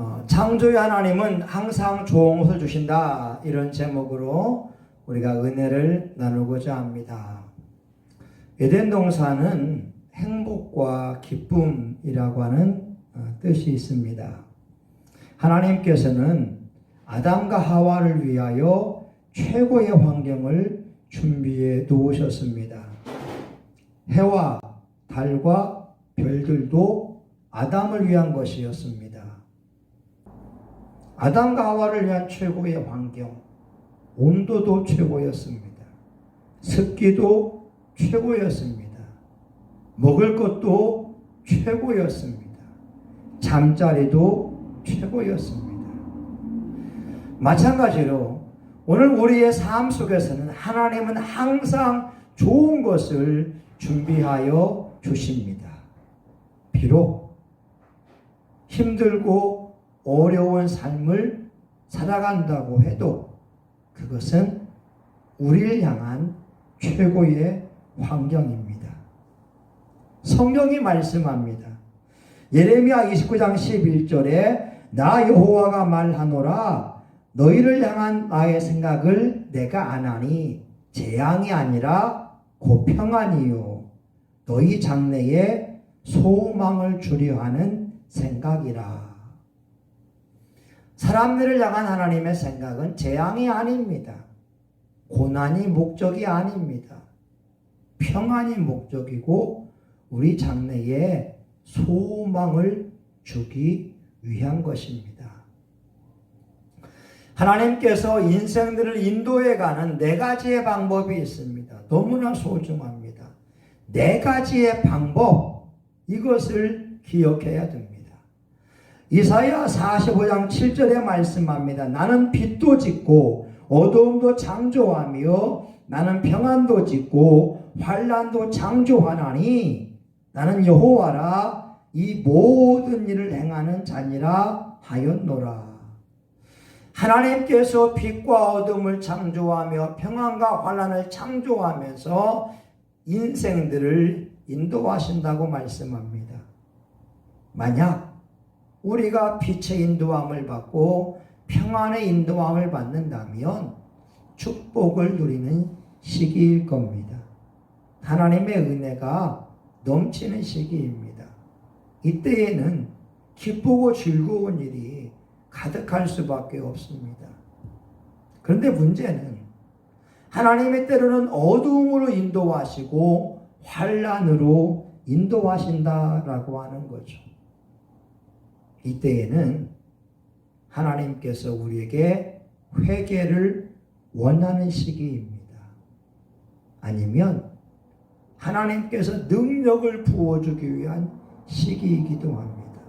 어, 창조의 하나님은 항상 좋은 것을 주신다. 이런 제목으로 우리가 은혜를 나누고자 합니다. 에덴 동산은 행복과 기쁨이라고 하는 어, 뜻이 있습니다. 하나님께서는 아담과 하와를 위하여 최고의 환경을 준비해 놓으셨습니다. 해와 달과 별들도 아담을 위한 것이었습니다. 아담과 하와를 위한 최고의 환경, 온도도 최고였습니다. 습기도 최고였습니다. 먹을 것도 최고였습니다. 잠자리도 최고였습니다. 마찬가지로 오늘 우리의 삶 속에서는 하나님은 항상 좋은 것을 준비하여 주십니다. 비록 힘들고 어려운 삶을 살아간다고 해도 그것은 우리를 향한 최고의 환경입니다. 성경이 말씀합니다. 예레미야 29장 11절에 나 여호와가 말하노라 너희를 향한 나의 생각을 내가 아나니 재앙이 아니라 고평안이요 너희 장래에 소망을 주려 하는 생각이라. 사람들을 향한 하나님의 생각은 재앙이 아닙니다. 고난이 목적이 아닙니다. 평안이 목적이고 우리 장래에 소망을 주기 위한 것입니다. 하나님께서 인생들을 인도해 가는 네 가지의 방법이 있습니다. 너무나 소중합니다. 네 가지의 방법, 이것을 기억해야 됩니다. 이사야 45장 7절에 말씀합니다. 나는 빛도 짓고 어두움도 창조하며 나는 평안도 짓고 환란도 창조하나니 나는 여호와라 이 모든 일을 행하는 자니라 하였노라. 하나님께서 빛과 어둠을 창조하며 평안과 환란을 창조하면서 인생들을 인도하신다고 말씀합니다. 만약 우리가 빛의 인도함을 받고 평안의 인도함을 받는다면 축복을 누리는 시기일 겁니다. 하나님의 은혜가 넘치는 시기입니다. 이때에는 기쁘고 즐거운 일이 가득할 수밖에 없습니다. 그런데 문제는 하나님의 때로는 어두움으로 인도하시고 환란으로 인도하신다라고 하는 거죠. 이때에는 하나님께서 우리에게 회개를 원하는 시기입니다. 아니면 하나님께서 능력을 부어주기 위한 시기이기도 합니다.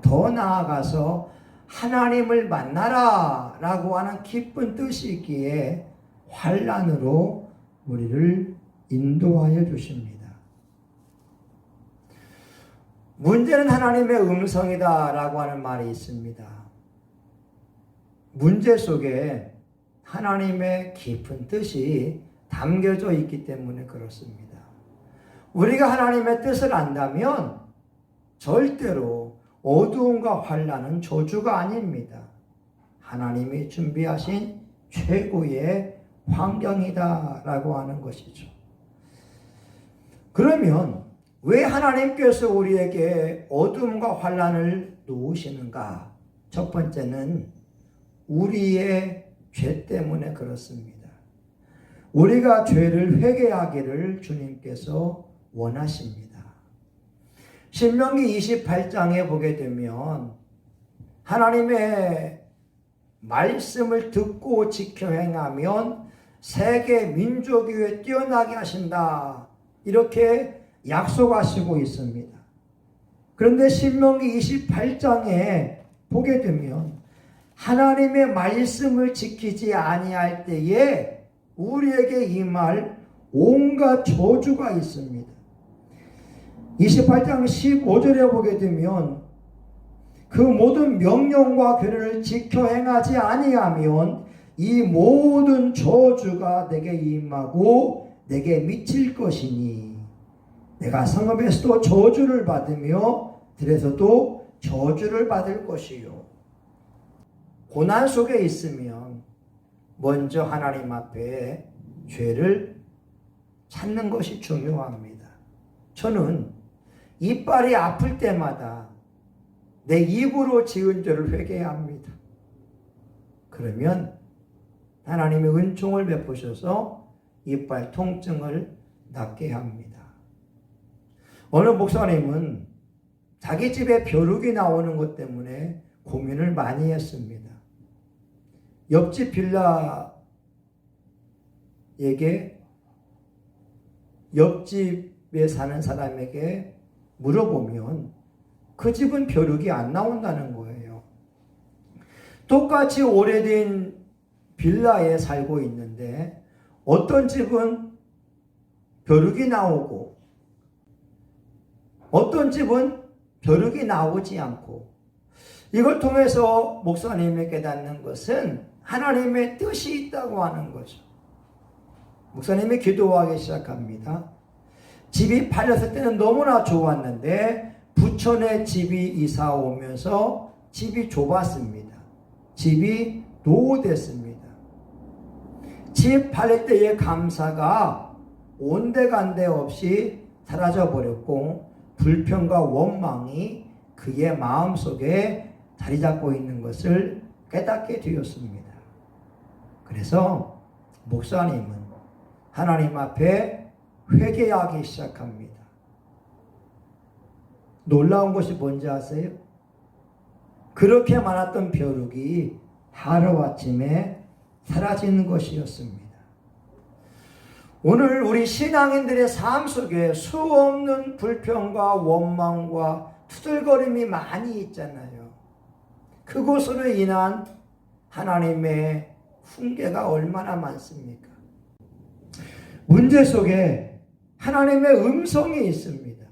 더 나아가서 하나님을 만나라 라고 하는 기쁜 뜻이 있기에 환란으로 우리를 인도하여 주십니다. 문제는 하나님의 음성이다라고 하는 말이 있습니다. 문제 속에 하나님의 깊은 뜻이 담겨져 있기 때문에 그렇습니다. 우리가 하나님의 뜻을 안다면 절대로 어두움과 환란은 저주가 아닙니다. 하나님이 준비하신 최고의 환경이다라고 하는 것이죠. 그러면 왜 하나님께서 우리에게 어둠과 환란을 놓으시는가? 첫 번째는 우리의 죄 때문에 그렇습니다. 우리가 죄를 회개하기를 주님께서 원하십니다. 신명기 28장에 보게 되면 하나님의 말씀을 듣고 지켜 행하면 세계 민족 위에 뛰어나게 하신다. 이렇게 약속하시고 있습니다. 그런데 신명기 28장에 보게 되면 하나님의 말씀을 지키지 아니할 때에 우리에게 임할 온갖 저주가 있습니다. 28장 15절에 보게 되면 그 모든 명령과 규례를 지켜 행하지 아니하면 이 모든 저주가 내게 임하고 내게 미칠 것이니 내가 성읍에서도 저주를 받으며 들에서도 저주를 받을 것이요. 고난 속에 있으면 먼저 하나님 앞에 죄를 찾는 것이 중요합니다. 저는 이빨이 아플 때마다 내 입으로 지은 죄를 회개합니다. 그러면 하나님의 은총을 베푸셔서 이빨 통증을 낫게 합니다. 어느 목사님은 자기 집에 벼룩이 나오는 것 때문에 고민을 많이 했습니다. 옆집 빌라에게 옆집에 사는 사람에게 물어보면 그 집은 벼룩이 안 나온다는 거예요. 똑같이 오래된 빌라에 살고 있는데 어떤 집은 벼룩이 나오고 어떤 집은 벼룩이 나오지 않고 이걸 통해서 목사님이 깨닫는 것은 하나님의 뜻이 있다고 하는 거죠. 목사님이 기도하기 시작합니다. 집이 팔렸을 때는 너무나 좋았는데 부천에 집이 이사 오면서 집이 좁았습니다. 집이 노후됐습니다. 집 팔릴 때의 감사가 온데간데 없이 사라져 버렸고 불평과 원망이 그의 마음 속에 자리 잡고 있는 것을 깨닫게 되었습니다. 그래서 목사님은 하나님 앞에 회개하기 시작합니다. 놀라운 것이 뭔지 아세요? 그렇게 많았던 벼룩이 하루아침에 사라지는 것이었습니다. 오늘 우리 신앙인들의 삶 속에 수 없는 불평과 원망과 투덜거림이 많이 있잖아요. 그곳으로 인한 하나님의 훈계가 얼마나 많습니까? 문제 속에 하나님의 음성이 있습니다.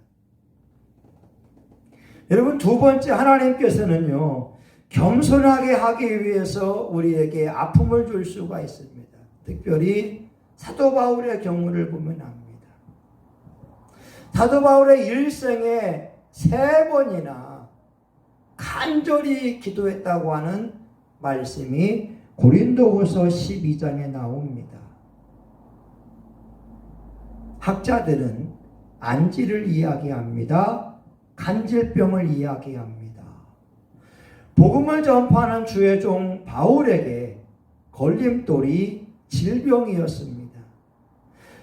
여러분 두 번째 하나님께서는요 겸손하게 하기 위해서 우리에게 아픔을 줄 수가 있습니다. 특별히 사도 바울의 경우를 보면 압니다. 사도 바울의 일생에 세 번이나 간절히 기도했다고 하는 말씀이 고린도후서 12장에 나옵니다. 학자들은 안지를 이야기합니다. 간질병을 이야기합니다. 복음을 전파하는 주의 종 바울에게 걸림돌이 질병이었습니다.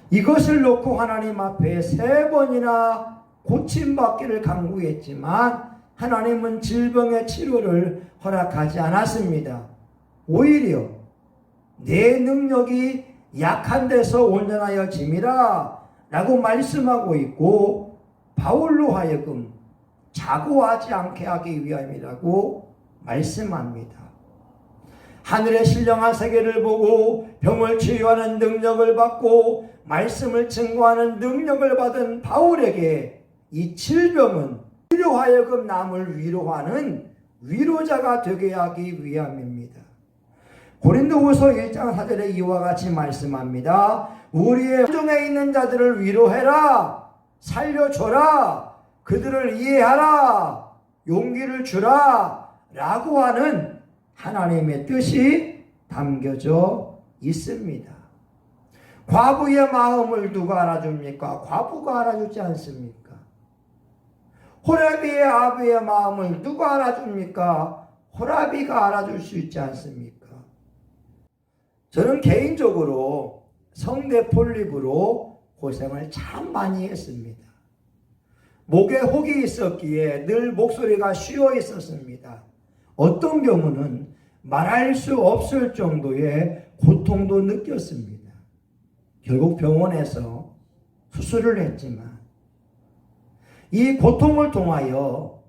이것을 놓고 하나님 앞에 세 번이나 고침받기를 강구했지만 하나님은 질병의 치료를 허락하지 않았습니다. 오히려 내 능력이 약한 데서 온전하여 짐이라 라고 말씀하고 있고 바울로 하여금 자고하지 않게 하기 위함이라고 말씀합니다. 하늘의 신령한 세계를 보고 병을 치유하는 능력을 받고 말씀을 증거하는 능력을 받은 바울에게 이 질병은 위로 하여금 남을 위로하는 위로자가 되게 하기 위함입니다. 고린도후서 1장 4절에 이와 같이 말씀합니다. 우리의 중에 있는 자들을 위로해라. 살려줘라. 그들을 이해하라. 용기를 주라. 라고 하는 하나님의 뜻이 담겨져 있습니다. 과부의 마음을 누가 알아줍니까? 과부가 알아주지 않습니까? 호라비의 아비의 마음을 누가 알아줍니까? 호라비가 알아줄 수 있지 않습니까? 저는 개인적으로 성대 폴립으로 고생을 참 많이 했습니다. 목에 혹이 있었기에 늘 목소리가 쉬어 있었습니다. 어떤 경우는 말할 수 없을 정도의 고통도 느꼈습니다. 결국 병원에서 수술을 했지만 이 고통을 통하여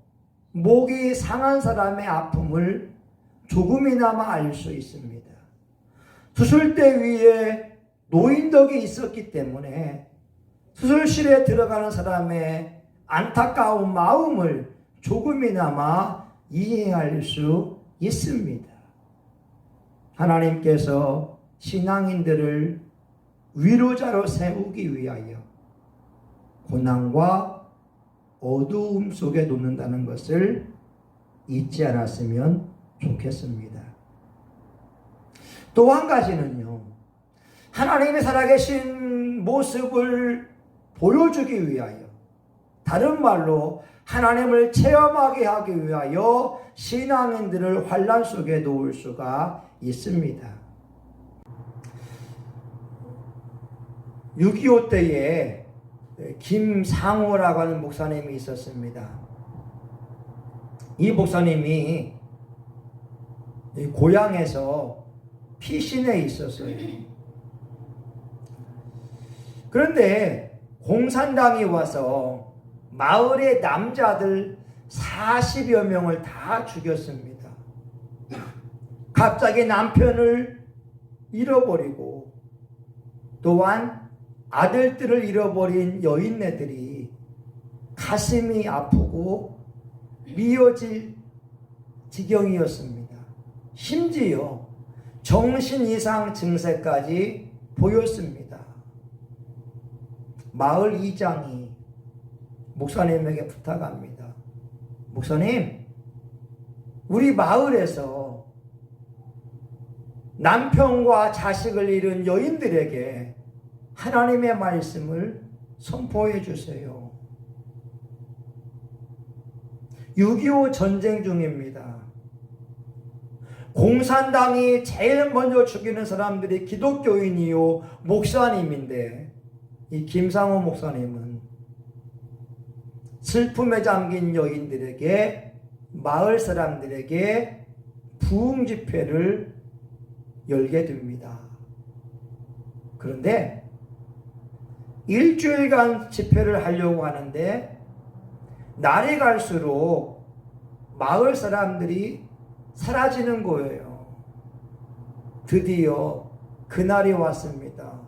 목이 상한 사람의 아픔을 조금이나마 알 수 있습니다. 수술대 위에 노인덕이 있었기 때문에 수술실에 들어가는 사람의 안타까운 마음을 조금이나마 이해할 수 있습니다. 하나님께서 신앙인들을 위로자로 세우기 위하여 고난과 어두움 속에 놓는다는 것을 잊지 않았으면 좋겠습니다. 또 한 가지는요. 하나님이 살아계신 모습을 보여주기 위하여 다른 말로 하나님을 체험하게 하기 위하여 신앙인들을 환란 속에 놓을 수가 있습니다. 6.25 때에 김상호라고 하는 목사님이 있었습니다. 이 목사님이 고향에서 피신에 있었어요. 그런데 공산당이 와서 마을의 남자들 40여 명을 다 죽였습니다. 갑자기 남편을 잃어버리고 또한 아들들을 잃어버린 여인네들이 가슴이 아프고 미어질 지경이었습니다. 심지어 정신 이상 증세까지 보였습니다. 마을 이장이 목사님에게 부탁합니다. 목사님, 우리 마을에서 남편과 자식을 잃은 여인들에게 하나님의 말씀을 선포해 주세요. 6.25 전쟁 중입니다. 공산당이 제일 먼저 죽이는 사람들이 기독교인이요, 목사님인데, 이 김상호 목사님은 슬픔에 잠긴 여인들에게, 마을 사람들에게 부흥 집회를 열게 됩니다. 그런데 일주일간 집회를 하려고 하는데 날이 갈수록 마을 사람들이 사라지는 거예요. 드디어 그날이 왔습니다.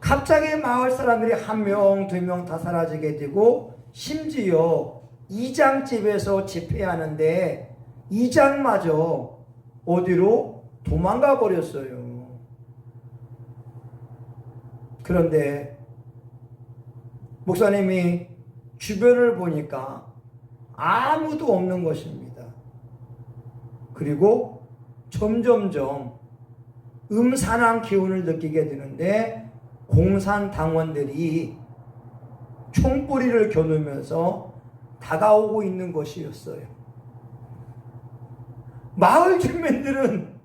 갑자기 마을 사람들이 한 명, 두 명 다 사라지게 되고 심지어 이장집에서 집회하는데 이장마저 어디로 도망가 버렸어요. 그런데 목사님이 주변을 보니까 아무도 없는 것입니다. 그리고 점점점 음산한 기운을 느끼게 되는데 공산 당원들이 총뿌리를 겨누면서 다가오고 있는 것이었어요. 마을 주민들은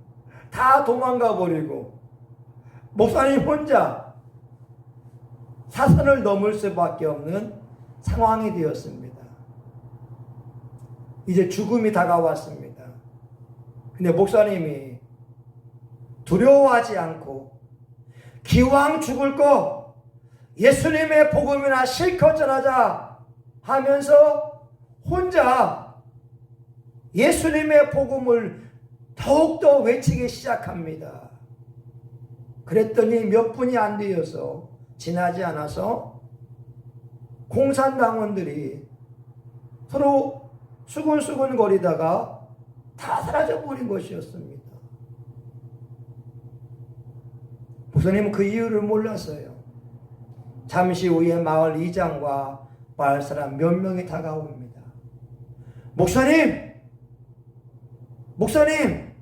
다 도망가 버리고 목사님 혼자 사선을 넘을 수밖에 없는 상황이 되었습니다. 이제 죽음이 다가왔습니다. 근데 목사님이 두려워하지 않고 기왕 죽을 거 예수님의 복음이나 실컷 전하자 하면서 혼자 예수님의 복음을 더욱더 외치기 시작합니다. 그랬더니 몇 분이 안 되어서 지나지 않아서 공산당원들이 서로 수근수근 거리다가 다 사라져 버린 것이었습니다. 목사님은 그 이유를 몰랐어요. 잠시 후에 마을 이장과 마을 사람 몇 명이 다가옵니다. 목사님! 목사님!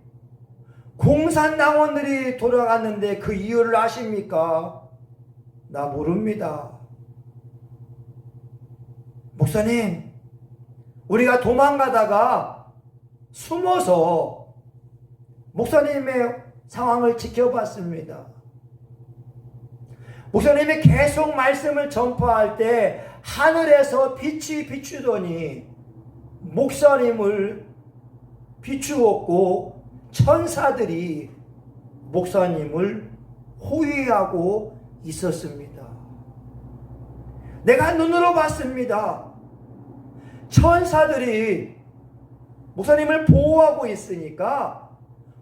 공산당원들이 돌아갔는데 그 이유를 아십니까? 나 모릅니다. 목사님, 우리가 도망가다가 숨어서 목사님의 상황을 지켜봤습니다. 목사님이 계속 말씀을 전파할 때 하늘에서 빛이 비추더니 목사님을 비추었고 천사들이 목사님을 호위하고 있었습니다. 내가 눈으로 봤습니다. 천사들이 목사님을 보호하고 있으니까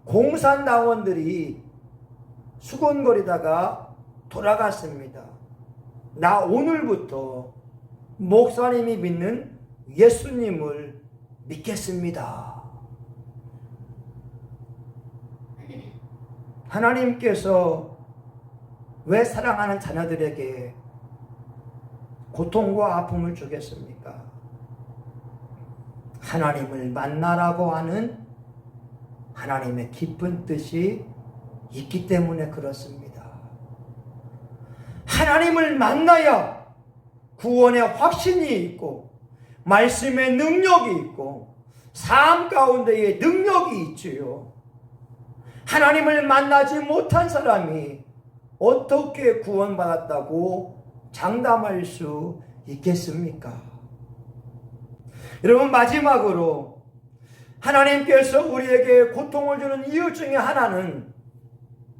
공산당원들이 수건거리다가 돌아갔습니다. 나 오늘부터 목사님이 믿는 예수님을 믿겠습니다. 하나님께서 왜 사랑하는 자녀들에게 고통과 아픔을 주겠습니까? 하나님을 만나라고 하는 하나님의 깊은 뜻이 있기 때문에 그렇습니다. 하나님을 만나야 구원의 확신이 있고 말씀의 능력이 있고 삶 가운데에 능력이 있지요. 하나님을 만나지 못한 사람이 어떻게 구원받았다고 장담할 수 있겠습니까? 여러분 마지막으로 하나님께서 우리에게 고통을 주는 이유 중에 하나는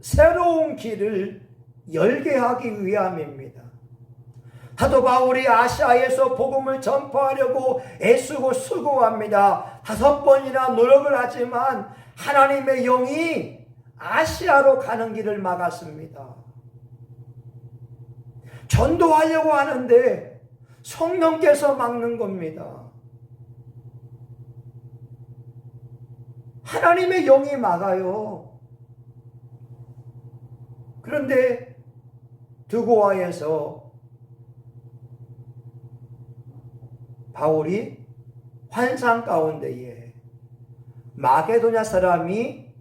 새로운 길을 열게 하기 위함입니다. 사도 바울이 아시아에서 복음을 전파하려고 애쓰고 수고합니다. 다섯 번이나 노력을 하지만 하나님의 영이 아시아로 가는 길을 막았습니다. 전도하려고 하는데 성령께서 막는 겁니다. 하나님의 영이 막아요. 그런데 드고아에서 바울이 환상 가운데에 마게도냐 사람이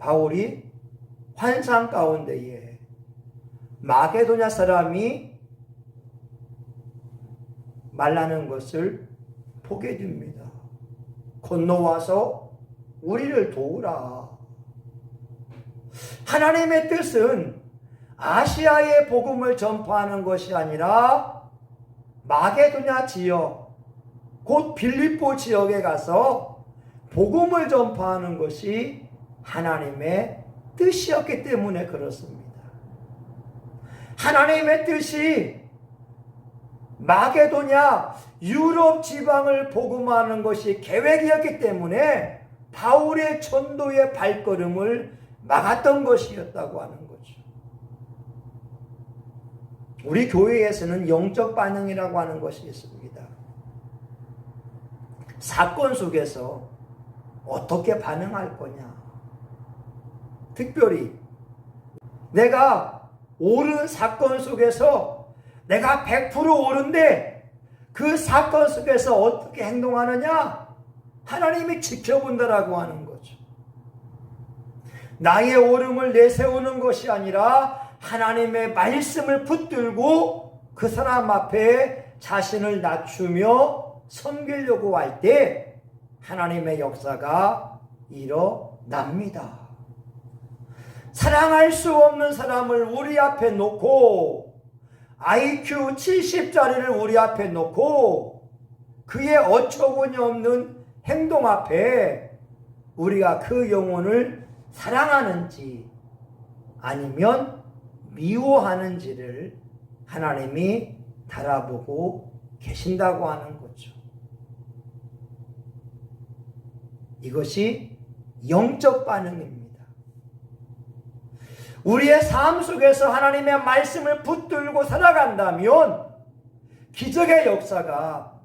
바울이 환상 가운데에 마게도냐 사람이 말라는 것을 보게 됩니다. 건너와서 우리를 도우라. 하나님의 뜻은 아시아의 복음을 전파하는 것이 아니라 마게도냐 지역, 곧 빌립보 지역에 가서 복음을 전파하는 것이 하나님의 뜻이었기 때문에 그렇습니다. 하나님의 뜻이 마게도냐 유럽 지방을 복음하는 것이 계획이었기 때문에 바울의 전도의 발걸음을 막았던 것이었다고 하는 거죠. 우리 교회에서는 영적 반응이라고 하는 것이 있습니다. 사건 속에서 어떻게 반응할 거냐. 특별히 내가 옳은 사건 속에서 내가 100% 옳은데 그 사건 속에서 어떻게 행동하느냐? 하나님이 지켜본다라고 하는 거죠. 나의 옳음을 내세우는 것이 아니라 하나님의 말씀을 붙들고 그 사람 앞에 자신을 낮추며 섬기려고 할 때 하나님의 역사가 일어납니다. 사랑할 수 없는 사람을 우리 앞에 놓고 IQ 70짜리를 우리 앞에 놓고 그의 어처구니 없는 행동 앞에 우리가 그 영혼을 사랑하는지 아니면 미워하는지를 하나님이 달아보고 계신다고 하는 거죠. 이것이 영적 반응입니다. 우리의 삶 속에서 하나님의 말씀을 붙들고 살아간다면 기적의 역사가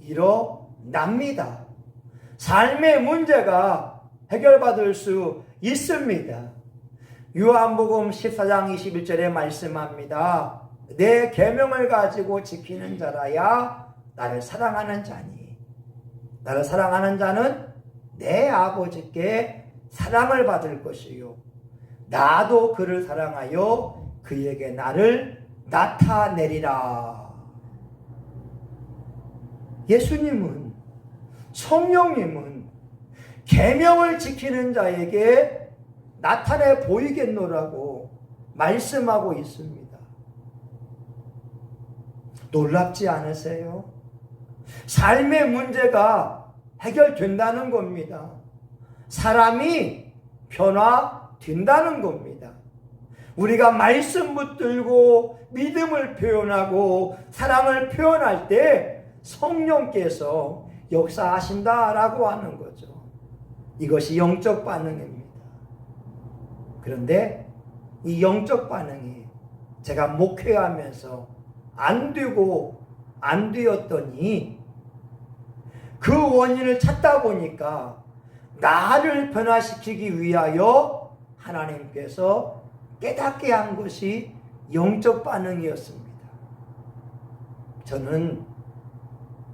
일어납니다. 삶의 문제가 해결받을 수 있습니다. 요한복음 14장 21절에 말씀합니다. 내 계명을 가지고 지키는 자라야 나를 사랑하는 자니 나를 사랑하는 자는 내 아버지께 사랑을 받을 것이요 나도 그를 사랑하여 그에게 나를 나타내리라. 예수님은 성령님은 계명을 지키는 자에게 나타내 보이겠노라고 말씀하고 있습니다. 놀랍지 않으세요? 삶의 문제가 해결된다는 겁니다. 사람이 변화된다는 겁니다. 우리가 말씀 붙들고 믿음을 표현하고 사랑을 표현할 때 성령께서 역사하신다라고 하는 거죠. 이것이 영적 반응입니다. 그런데 이 영적 반응이 제가 목회하면서 안 되고 안 되었더니 그 원인을 찾다 보니까 나를 변화시키기 위하여 하나님께서 깨닫게 한 것이 영적 반응이었습니다. 저는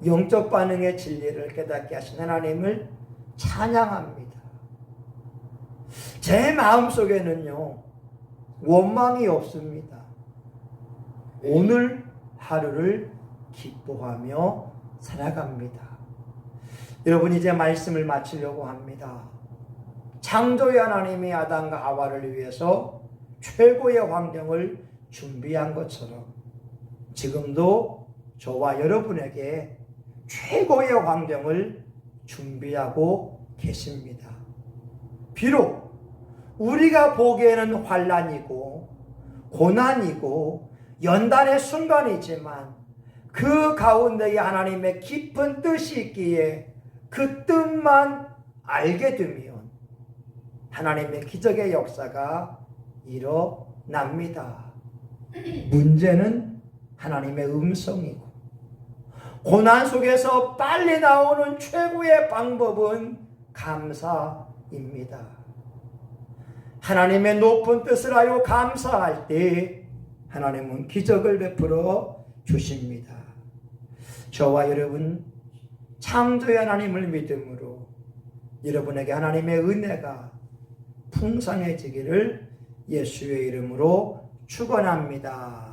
영적 반응의 진리를 깨닫게 하신 하나님을 찬양합니다. 제 마음 속에는요, 원망이 없습니다. 오늘 하루를 기뻐하며 살아갑니다. 여러분 이제 말씀을 마치려고 합니다. 창조의 하나님이 아담과 하와를 위해서 최고의 환경을 준비한 것처럼 지금도 저와 여러분에게 최고의 환경을 준비하고 계십니다. 비록 우리가 보기에는 환란이고 고난이고 연단의 순간이지만 그 가운데에 하나님의 깊은 뜻이 있기에 그 뜻만 알게 되면 하나님의 기적의 역사가 일어납니다. 문제는 하나님의 음성이고 고난 속에서 빨리 나오는 최고의 방법은 감사 입니다. 하나님의 높은 뜻을 하여 감사할 때 하나님은 기적을 베풀어 주십니다. 저와 여러분 창조의 하나님을 믿음으로 여러분에게 하나님의 은혜가 풍성해지기를 예수의 이름으로 축원합니다.